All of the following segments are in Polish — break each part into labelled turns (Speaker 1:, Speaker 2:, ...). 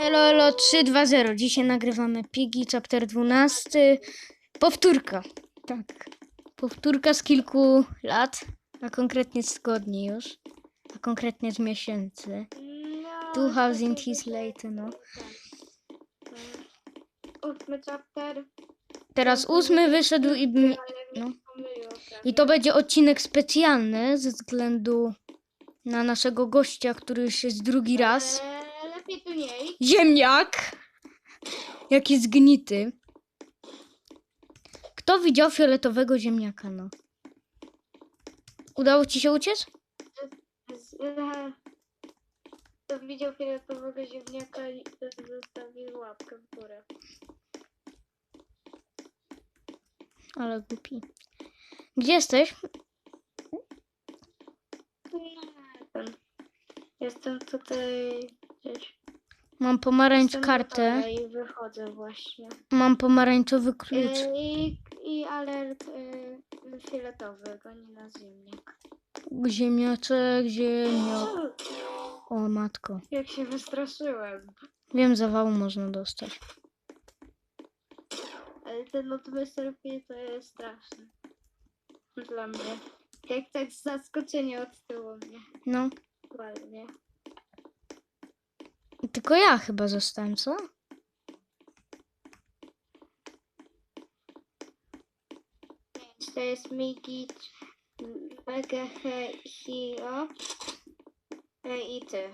Speaker 1: Elo, elo 320. Dzisiaj nagrywamy Pigi, chapter 12. Powtórka. Tak. Powtórka z kilku lat, a konkretnie z tygodni już. A konkretnie z miesięcy.
Speaker 2: No,
Speaker 1: Two hours in
Speaker 2: to
Speaker 1: his later, no.
Speaker 2: tak. Ósmy chapter.
Speaker 1: Teraz ósmy wyszedł i, no.
Speaker 2: pomyliło
Speaker 1: i to będzie odcinek specjalny ze względu na naszego gościa, który już jest drugi raz.
Speaker 2: Lepiej tu nie.
Speaker 1: Ziemniak! Jaki zgnity. Kto widział fioletowego ziemniaka, no? Udało ci się uciec?
Speaker 2: To widział fioletowego ziemniaka i zostawił łapkę w górę.
Speaker 1: Ale głupi. Gdzie jesteś?
Speaker 2: Jestem tutaj gdzieś.
Speaker 1: Mam pomarańcz
Speaker 2: Jestem
Speaker 1: kartę.
Speaker 2: gotowa I wychodzę właśnie.
Speaker 1: Mam pomarańczowy klucz.
Speaker 2: E, I, i alert e, fioletowy, goni nas ziemniak.
Speaker 1: Ziemniaczek, ziemniak. O matko.
Speaker 2: Jak się wystraszyłem.
Speaker 1: Wiem, zawału można dostać.
Speaker 2: Ale ten od. P to jest straszny. Dla mnie. Jak tak zaskoczenie od tyłu mnie.
Speaker 1: No.
Speaker 2: Ładnie.
Speaker 1: Tylko ja chyba zostałem, co?
Speaker 2: To jest Migi, Mega He, Hiro e, i ty.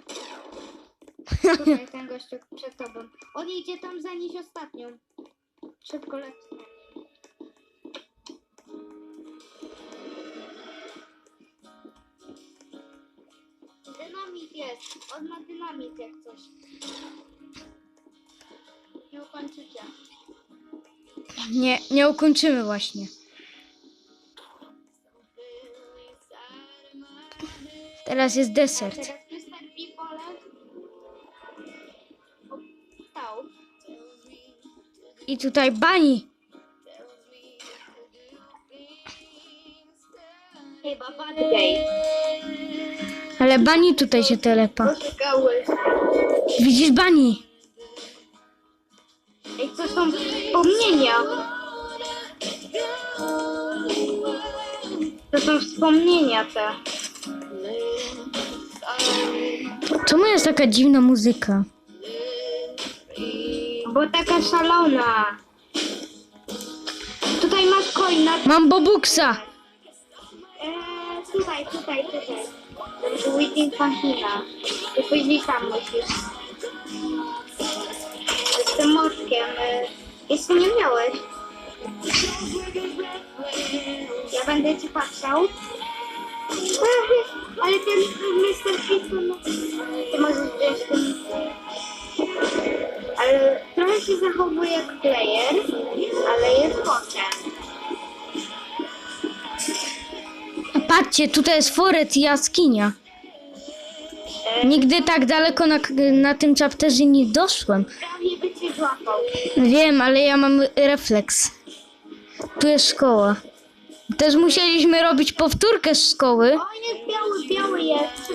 Speaker 2: Tutaj ten gościu przed tobą. On idzie tam zanieść ostatnią. Szybko leci. Dynamit jest. On ma dynamit jak coś. Nie ukończycie.
Speaker 1: Nie, nie ukończymy właśnie. Teraz jest desert.
Speaker 2: teraz Mr. Pipole. Stał.
Speaker 1: I tutaj bani.
Speaker 2: Chyba bad day.
Speaker 1: Ale bani tutaj się telepa. Widzisz bani?
Speaker 2: Ej, to są wspomnienia. To są wspomnienia te.
Speaker 1: Czemu jest taka dziwna muzyka?
Speaker 2: Bo taka szalona. Tutaj masz coina.
Speaker 1: Mam bobuksa.
Speaker 2: Eee, tutaj, tutaj, tutaj. Waiting Machina. I później tam musisz. Z tym motkiem. Jeszcze nie miałeś. Ja będę ci patrzał. Ale ten Mr. Pitton, no, ty możesz wziąć. Ale trochę się zachowuje jak player, ale jest potem.
Speaker 1: Patrzcie, tutaj jest foret i jaskinia. Nigdy tak daleko na, na tym chapterze nie doszłem.
Speaker 2: Prawie by cię złapał.
Speaker 1: Wiem, ale ja mam refleks. Tu jest szkoła. Też musieliśmy robić powtórkę z szkoły.
Speaker 2: O, biały, biały jest.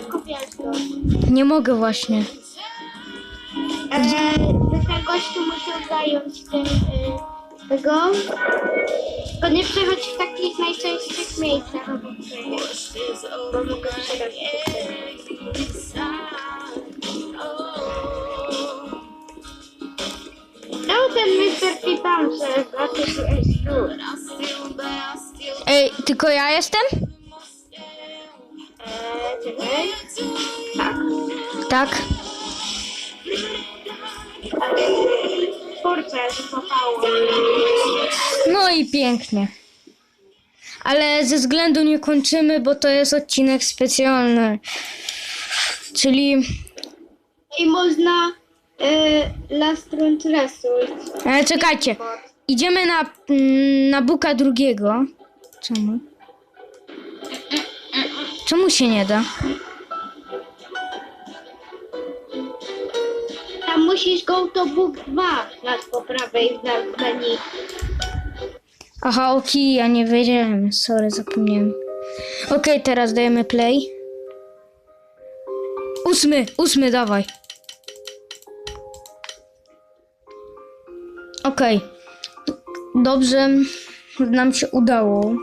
Speaker 1: Nie mogę właśnie.
Speaker 2: Eee, ten gościu musiał zająć e, tego. Tylko nie przechodź w takich najczęstszych miejscach. Bo mogę Czemu ten Mr. P tam, że że jest tu?
Speaker 1: Ej, tylko ja jestem?
Speaker 2: Eee, czekaj. Tak.
Speaker 1: Tak.
Speaker 2: Ale
Speaker 1: No i pięknie. Ale ze względu nie kończymy, bo to jest odcinek specjalny. Czyli.
Speaker 2: I można e, Last Resource.
Speaker 1: Ale czekajcie. Idziemy na, mm, na buka drugiego. Czemu? Czemu się nie da?
Speaker 2: Tam musisz go to Book 2 nad po prawej w menu.
Speaker 1: Aha, okej, ja nie wiedziałem. Sorry, zapomniałem. Okej, teraz dajemy play. Ósmy, ósmy, dawaj. Okej. Dobrze nam się udało.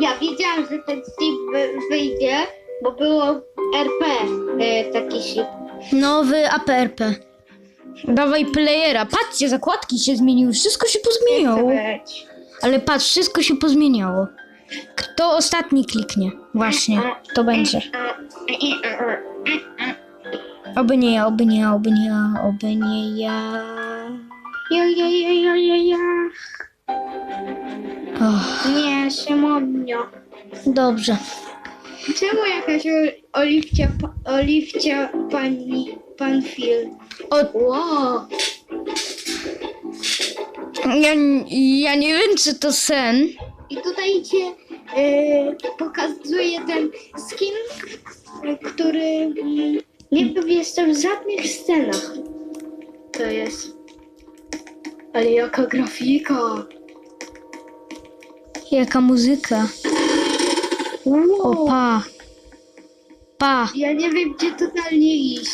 Speaker 2: Ja wiedziałam, że ten slip wy- wyjdzie, bo było RP y, taki slip.
Speaker 1: Nowy APRP. Dawaj playera. Patrzcie, zakładki się zmieniły. Wszystko się pozmieniało. Ale patrz, wszystko się pozmieniało. Kto ostatni kliknie? Właśnie, to będzie. Oby nie ja, oby nie ja, oby nie ja, oby nie ja.
Speaker 2: Ja, ja, ja, ja, ja, ja.
Speaker 1: Och,
Speaker 2: Nie, Szymonio.
Speaker 1: dobrze.
Speaker 2: Czemu jakaś o- oliwcia, pa- oliwcia pani, pan Phil?
Speaker 1: O,
Speaker 2: Wow.
Speaker 1: ja, ja nie wiem, czy to sen.
Speaker 2: I tutaj cię y, pokazuje ten skin, y, który mm, nie był jeszcze w żadnych scenach. To jest. Ale jaka grafika.
Speaker 1: Jaka muzyka. O, pa. Pa.
Speaker 2: Ja nie wiem, gdzie totalnie iść.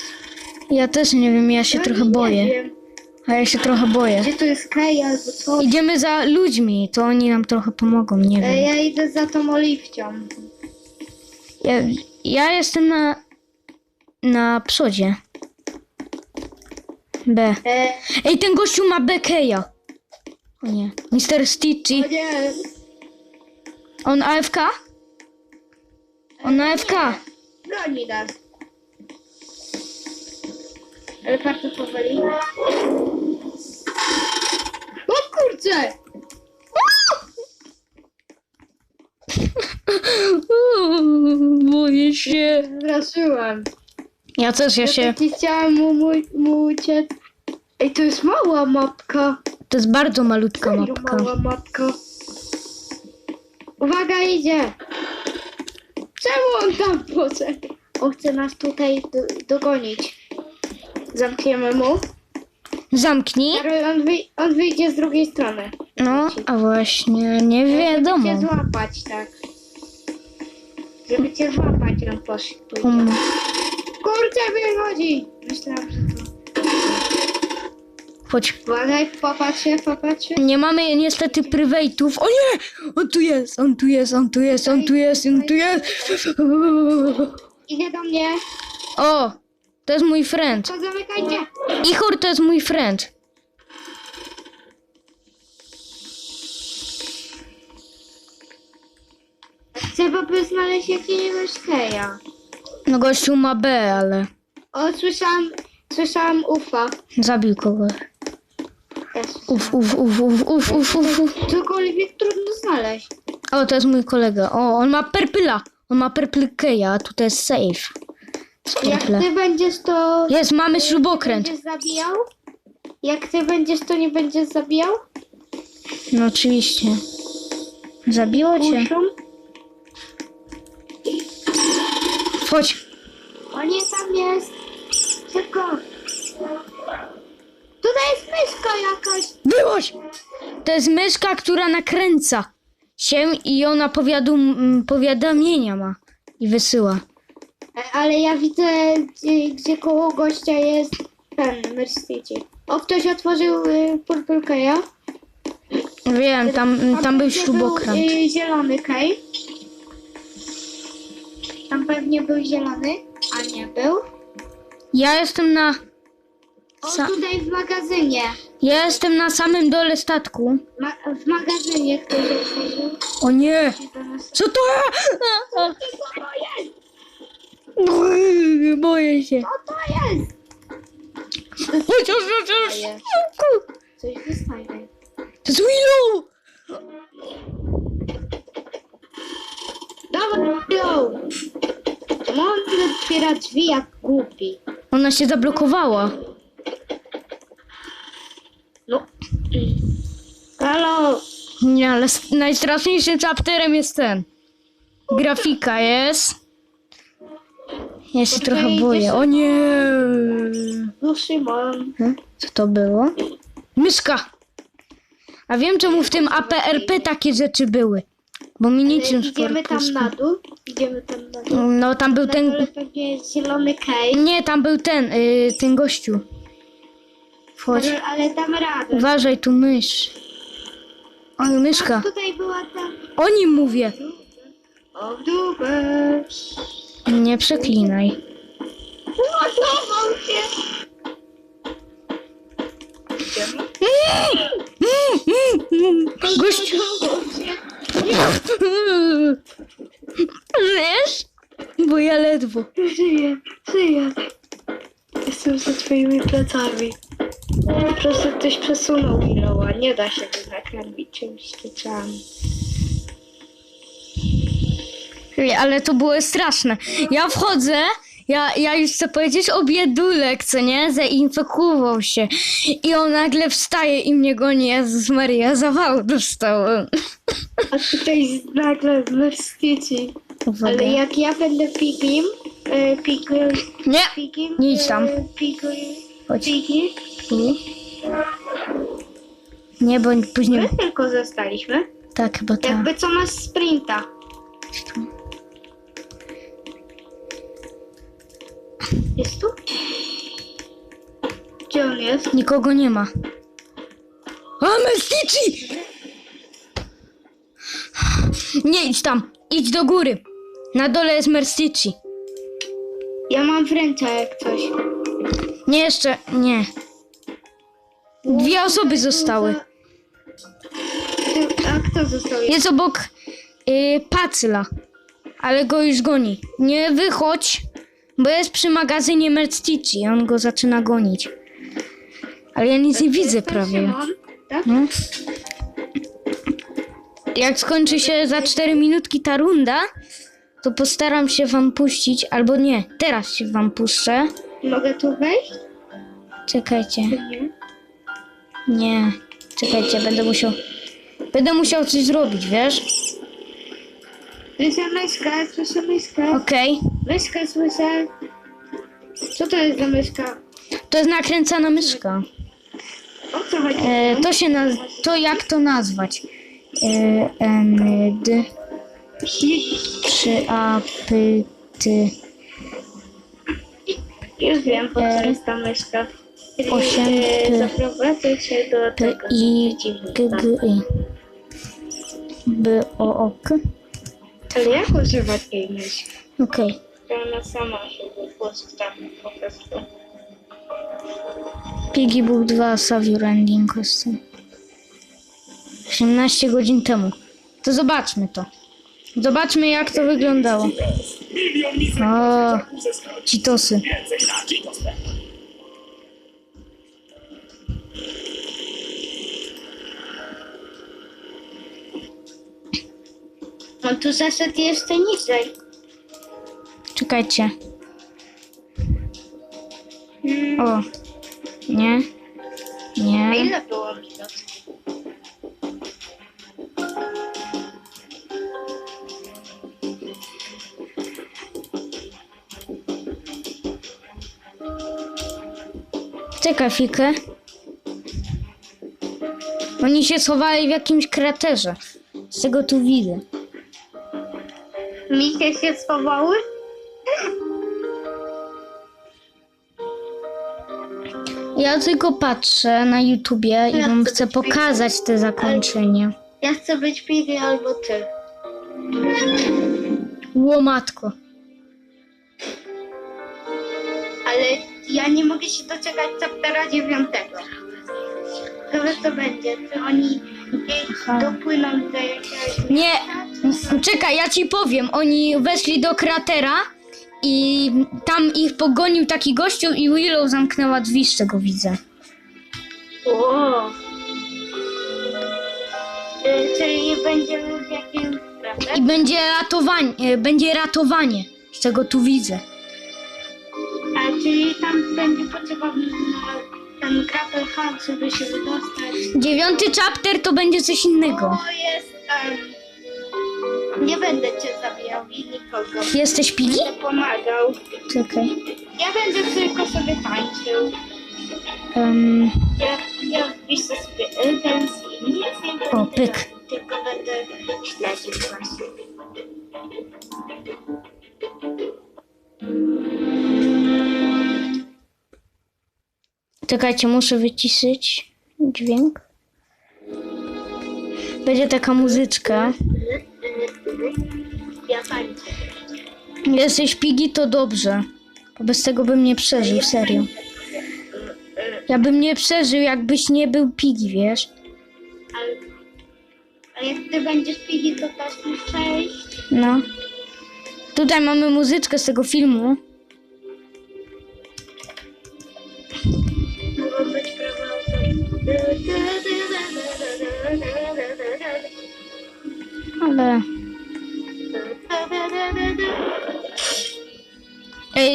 Speaker 1: Ja też nie wiem, ja się
Speaker 2: Ja
Speaker 1: trochę
Speaker 2: nie
Speaker 1: boję.
Speaker 2: Wiem,
Speaker 1: A ja się trochę boję.
Speaker 2: gdzie to jest Kej albo co.
Speaker 1: Idziemy za ludźmi, to oni nam trochę pomogą, nie
Speaker 2: E,
Speaker 1: wiem.
Speaker 2: ja idę za tą oliwcią.
Speaker 1: Ja, ja jestem na, na przodzie. B.
Speaker 2: E,
Speaker 1: Ej, ten gościu ma Bekeja. O nie. Mr. Stitchy.
Speaker 2: o nie.
Speaker 1: On AFK? On AFK.
Speaker 2: Broni nas. Ale bardzo powoli. O kurczę!
Speaker 1: Uuu, Boję się.
Speaker 2: Zraszyłam.
Speaker 1: Ja też, ja
Speaker 2: Ja
Speaker 1: się...
Speaker 2: tak nie chciałam mu, mu, mu uciec. Ej, to jest mała mapka.
Speaker 1: To jest bardzo malutka
Speaker 2: Serio
Speaker 1: mapka.
Speaker 2: mała mapka. Uwaga, idzie! Czemu on tam poszedł? On chce nas tutaj do, dogonić. Zamkniemy mu.
Speaker 1: Zamknij.
Speaker 2: Zaraz On, wyj- on wyjdzie z drugiej strony.
Speaker 1: No, a właśnie, nie
Speaker 2: Żeby
Speaker 1: wiadomo.
Speaker 2: cię złapać, tak. Żeby cię złapać, on poszedł. pójdzie.
Speaker 1: Um,
Speaker 2: Kurczę, wychodzi! Myślałam, że to...
Speaker 1: chodź.
Speaker 2: Uważaj, popatrz się, popatrz się.
Speaker 1: Nie mamy niestety prywatów. O nie! On tu jest, on tu jest, on tu jest, on tu jest, on tu jest.
Speaker 2: Idzie do mnie.
Speaker 1: O, to jest mój friend.
Speaker 2: To zamykajcie.
Speaker 1: Ichor to jest mój friend.
Speaker 2: Trzeba by znaleźć jakiegoś keja.
Speaker 1: No gościu ma B, ale
Speaker 2: O, słyszałam, słyszałam ufa.
Speaker 1: zabił kogoś.
Speaker 2: Też.
Speaker 1: Uf, uf, uf, uf, uf, uf, uf, uf.
Speaker 2: Cokolwiek trudno znaleźć.
Speaker 1: O, to jest mój kolega. O, on ma perpyla. On ma purple keja, a tutaj jest safe.
Speaker 2: Jak ty będziesz, to...
Speaker 1: Jest, mamy śrubokręt.
Speaker 2: Będziesz zabijał? Jak ty będziesz, to nie będziesz zabijał?
Speaker 1: No oczywiście. Zabiło cię?
Speaker 2: Muszą?
Speaker 1: Chodź.
Speaker 2: O nie, tam jest. Szybko. Tutaj jest myszka jakaś.
Speaker 1: Wyłaź! To jest myszka, która nakręca się i ona powiadum, powiadomienia ma i wysyła.
Speaker 2: Ale ja widzę, gdzie, gdzie koło gościa jest ten Mercedes. O, ktoś otworzył y, Purple Keya.
Speaker 1: Wiem, tam, tam był śrubokręt.
Speaker 2: Był, y, zielony kej. Tam pewnie był zielony, a nie był.
Speaker 1: Ja jestem na.
Speaker 2: O,
Speaker 1: Sa-
Speaker 2: tutaj w magazynie.
Speaker 1: Ja jestem na samym dole statku.
Speaker 2: Ma, w magazynie ktoś otworzył.
Speaker 1: O nie! Co to jest?
Speaker 2: Co to jest?
Speaker 1: Boję się.
Speaker 2: Co to jest?
Speaker 1: Chodź, chodź, chodź, chodź.
Speaker 2: Coś wystajnie.
Speaker 1: To jest Willow!
Speaker 2: Dawaj! Czemu on otwiera drzwi jak głupi?
Speaker 1: Ona się zablokowała.
Speaker 2: No. Halo!
Speaker 1: Nie, ale s- najstraszniejszym chapterem jest ten. Grafika jest. Ja się trochę boję. O nie!
Speaker 2: No Szymon.
Speaker 1: Hmm? Co to było? Myszka! A wiem czemu w tym APRP takie rzeczy były. Bo mi niczym w
Speaker 2: Idziemy tam na dół. Idziemy tam na dół.
Speaker 1: No tam był
Speaker 2: Na dole
Speaker 1: ten...
Speaker 2: pewnie jest zielony kej.
Speaker 1: Nie, tam był ten, y, ten gościu. Wchodź.
Speaker 2: Ale, ale dam radę.
Speaker 1: Uważaj, tu mysz. Oj, myszka.
Speaker 2: Tutaj była ta...
Speaker 1: O nim mówię.
Speaker 2: O, w dupę.
Speaker 1: Nie przeklinaj.
Speaker 2: Uratował się. Się.
Speaker 1: Wiesz? Bo ja ledwo.
Speaker 2: Żyję, żyję. Jestem za twoimi plecami. Po prostu ktoś przesunął Willowa. Nie da się go nakarmić czymś trzeba.
Speaker 1: Ale to było straszne. Ja wchodzę, ja, ja już chcę powiedzieć o biedulek, co nie? Zainfekował się. I on nagle wstaje i mnie goni. Jezus Maria, zawału dostałem.
Speaker 2: A tutaj nagle.
Speaker 1: Uwaga.
Speaker 2: Ale jak ja będę pigim, e, pigim,
Speaker 1: Nie,
Speaker 2: pigim,
Speaker 1: Nie idź tam.
Speaker 2: e, pigim,
Speaker 1: chodź
Speaker 2: pigim.
Speaker 1: Nie, bo później...
Speaker 2: My tylko zostaliśmy.
Speaker 1: Tak, chyba tak.
Speaker 2: Jakby co masz sprinta. Jest tu? Gdzie on jest?
Speaker 1: Nikogo nie ma. A, Mestici! Nie idź tam, idź do góry. Na dole jest Merstici.
Speaker 2: Ja mam wręcza jak coś.
Speaker 1: Nie, jeszcze, nie. Dwie osoby zostały.
Speaker 2: A kto został?
Speaker 1: Jest obok y, Pacyla, ale go już goni. Nie wychodź, bo jest przy magazynie Merstici. On go zaczyna gonić. Ale ja nic nie widzę prawie.
Speaker 2: Tak?
Speaker 1: No. Jak skończy się za 4 minutki ta runda, to postaram się wam puścić, albo nie, teraz się wam puszczę.
Speaker 2: Mogę tu wejść?
Speaker 1: Czekajcie,
Speaker 2: Nie.
Speaker 1: nie, czekajcie, będę musiał, będę musiał coś zrobić, wiesz?
Speaker 2: Słyszę myszkę, słyszę myszkę.
Speaker 1: Okej,
Speaker 2: Myszkę słyszę. Co to jest za myszka?
Speaker 1: to jest nakręcana myszka.
Speaker 2: O co chodzi?
Speaker 1: E, to się naz... to jak to nazwać? E, N, D, 3, A, P, T,
Speaker 2: Już wiem, po co jest ta myszka. Czyli,
Speaker 1: osiem,
Speaker 2: e, Zaprowadzę cię do
Speaker 1: P,
Speaker 2: tego.
Speaker 1: I, G, G, I. B, O, O, K.
Speaker 2: Ale jak używać tej myszki?
Speaker 1: Okej.
Speaker 2: To ona sama się postawi po prostu.
Speaker 1: Piggy Book 2 Saviour Ending Costume. 18 godzin temu. To zobaczmy to. Zobaczmy jak to wyglądało. O, Citosy.
Speaker 2: On tu zaszedł jeszcze niżej.
Speaker 1: Czekajcie.
Speaker 2: Hmm.
Speaker 1: O. Nie.
Speaker 2: A
Speaker 1: Nie.
Speaker 2: ile było minut?
Speaker 1: Czekaj chwilkę. Oni się schowali w jakimś kraterze. Z tego tu widzę.
Speaker 2: Misie się schowały?
Speaker 1: Ja tylko patrzę na YouTubie i
Speaker 2: Ja
Speaker 1: wam
Speaker 2: chcę
Speaker 1: chcę
Speaker 2: być
Speaker 1: pokazać te zakończenie.
Speaker 2: Ja chcę być Piggy albo ty.
Speaker 1: Łomatko.
Speaker 2: Ale ja nie mogę się doczekać chaptera dziewiątego. Ciekawe co będzie, czy oni gdzieś
Speaker 1: Aha.
Speaker 2: dopłyną do jakiegoś
Speaker 1: Nie, czekaj, ja ci powiem. Oni weszli do kratera i tam ich pogonił taki gościu i Willow zamknęła drzwi, z czego widzę.
Speaker 2: O. Y, Czyli będziemy w jakimś prawda?
Speaker 1: I będzie ratowanie, e, będzie ratowanie, z czego tu widzę.
Speaker 2: A czyli tam będzie potrzebny ten grapple hunt, żeby się wydostać.
Speaker 1: Dziewiąty chapter to będzie coś innego.
Speaker 2: O, jest em, Nie będę cię zabijał i nikogo.
Speaker 1: Jesteś Piggy?
Speaker 2: Będę pomagał.
Speaker 1: Czekaj.
Speaker 2: Ja będę tylko sobie tańczył.
Speaker 1: Em,
Speaker 2: Ja, ja wpiszę sobie Eldens i nic nie będę
Speaker 1: O, pyk.
Speaker 2: robił, Tylko będę śledził was.
Speaker 1: Czekajcie, muszę wyciszyć dźwięk. Będzie taka muzyczka.
Speaker 2: Ja tańczę.
Speaker 1: Jesteś pigi, to dobrze. Bo bez tego bym nie przeżył, serio. Ja bym nie przeżył, jakbyś nie był pigi, wiesz?
Speaker 2: Ale, ale jak ty będziesz pigi, to dasz mi cześć.
Speaker 1: No. Tutaj mamy muzyczkę z tego filmu.
Speaker 2: Mogą być prawa autorskie.
Speaker 1: Ale.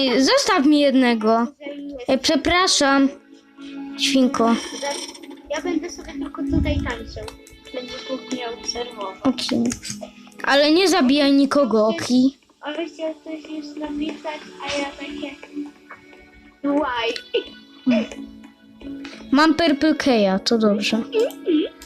Speaker 1: Ej, zostaw mi jednego. Ej, przepraszam. Świnko.
Speaker 2: Ja będę sobie tylko tutaj tańczył. Będziesz mógł mnie obserwować.
Speaker 1: Okej. Ale nie zabijaj nikogo, okej?
Speaker 2: Ale chciał coś już napisać, a ja takie... Why?
Speaker 1: Mam Purple Keya, to dobrze.